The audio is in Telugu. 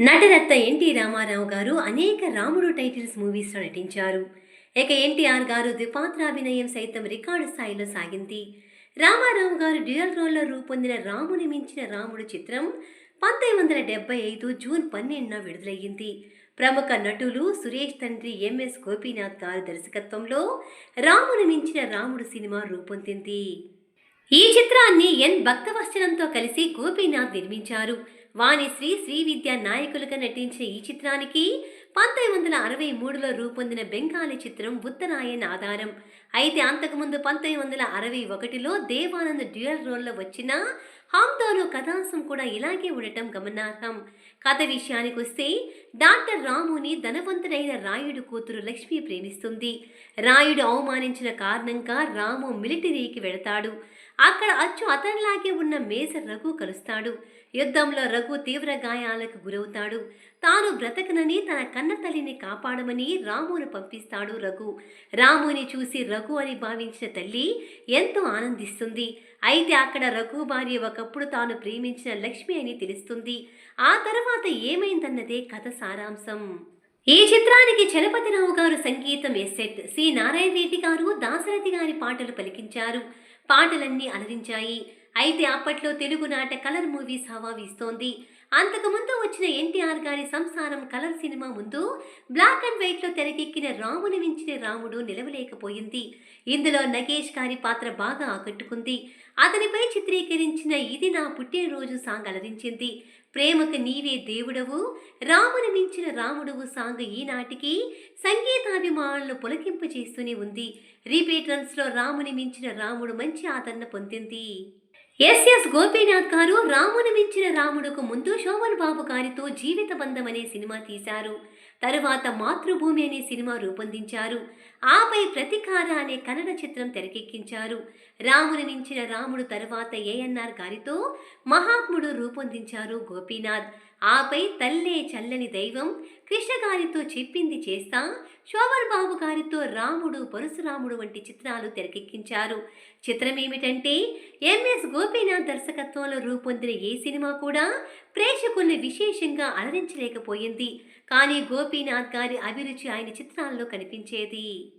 నటరత్న ఎన్టీ రామారావు గారు అనేక రాముడు టైటిల్స్ మూవీస్లో నటించారు. ఇక ఎన్టీఆర్ గారు ద్విపాత్రాభినయం సైతం రికార్డు స్థాయిలో సాగింది. రామారావు గారు డ్యూయల్ రోల్లో రూపొందిన రాముని మించిన రాముడు చిత్రం పంతొమ్మిది వందల డెబ్బై ఐదు జూన్ పన్నెండున విడుదలయ్యింది. ప్రముఖ నటులు సురేష్ తండ్రి ఎంఎస్ గోపీనాథ్ గారి దర్శకత్వంలో రాముని మించిన రాముడు సినిమా రూపొందింది. ఈ చిత్రాన్ని ఎన్ భక్తవచనంతో కలిసి గోపీనాథ్ నిర్మించారు. వాణిశ్రీ శ్రీ విద్య నాయకులుగా నటించిన ఈ చిత్రానికి పంతొమ్మిది వందల అరవై మూడులో రూపొందిన బెంగాలీ చిత్రం ఉత్తరాయన్ ఆధారం. అయితే అంతకుముందు పంతొమ్మిది వందల అరవై ఒకటిలో దేవానంద్ డ్యూయల్ రోల్లో వచ్చిన హామ్తోలో కథాంశం కూడా ఇలాగే ఉండటం గమనార్హం. కథ విషయానికి వస్తే డాక్టర్ రాముని ధనవంతుడైన రాయుడు కూతురు లక్ష్మి ప్రేమిస్తుంది. రాయుడు అవమానించిన కారణంగా రాము మిలిటరీకి వెళతాడు. అక్కడ అచ్చు అతనిలాగే ఉన్న మేజర్ రఘు కలుస్తాడు. యుద్ధంలో రఘు తీవ్ర గాయాలకు గురవుతాడు. తాను బ్రతకనని తన కన్న తల్లిని కాపాడమని రామును పంపిస్తాడు రఘు. రాముని చూసి రఘు అని భావించిన తల్లి ఎంతో ఆనందిస్తుంది. అయితే అక్కడ రఘు భార్య ఒక ఒకప్పుడు తాను ప్రేమించిన లక్ష్మి అని తెలుస్తుంది. ఆ తర్వాత ఏమైందన్నదే కథ సారాంశం. ఈ చిత్రానికి చలపతిరావు గారు సంగీతం ఎస్సెట్ సి. నారాయణ రెడ్డి గారు దాశరథి గారి పాటలు పలికించారు. పాటలన్నీ అలరించాయి. అయితే అప్పట్లో తెలుగు నాట కలర్ మూవీస్ హవా వీస్తోంది అంతకుముందు వచ్చిన ఎన్టీఆర్ గారి సంసారం కలర్ సినిమా ముందు బ్లాక్ అండ్ వైట్లో తెరకెక్కిన రాముని మించిన రాముడు నిలవలేకపోయింది. ఇందులో నగేష్ గారి పాత్ర బాగా ఆకట్టుకుంది. అతనిపై చిత్రీకరించిన ఇది నా పుట్టినరోజు సాంగ్ అలరించింది. ప్రేమకు నీవే దేవుడవు రాముని మించిన రాముడువు సాంగ్ ఈనాటికి సంగీతాభిమానులను పులకింపజేస్తూనే ఉంది. రిపీట్ రన్స్లో రాముని మించిన రాముడు మంచి ఆదరణ పొందింది. ఎస్ఎస్ గోపీనాథ్ గారు రాముని మించిన రాముడుకు ముందు శోభన్ బాబు గారితో జీవిత బంధం అనే సినిమా తీశారు. తరువాత మాతృభూమి అనే సినిమా రూపొందించారు. ఆపై ప్రతికార అనే కన్నడ చిత్రం తెరకెక్కించారు. రాముని మించిన రాముడు తరువాత ఏఎన్ఆర్ గారితో మహాత్ముడు రూపొందించారు గోపీనాథ్. ఆపై తల్లే చల్లని దైవం కృష్ణ గారితో చెప్పింది చేస్తా శోభన్ బాబు గారితో రాముడు పరశురాముడు వంటి చిత్రాలు తెరకెక్కించారు. చిత్రం ఏమిటంటే ఎంఎస్ గోపీనాథ్ దర్శకత్వంలో రూపొందిన ఏ సినిమా కూడా ప్రేక్షకుల్ని విశేషంగా అలరించలేకపోయింది. కానీ గోపీనాథ్ గారి అభిరుచి ఆయన చిత్రాల్లో కనిపించేది.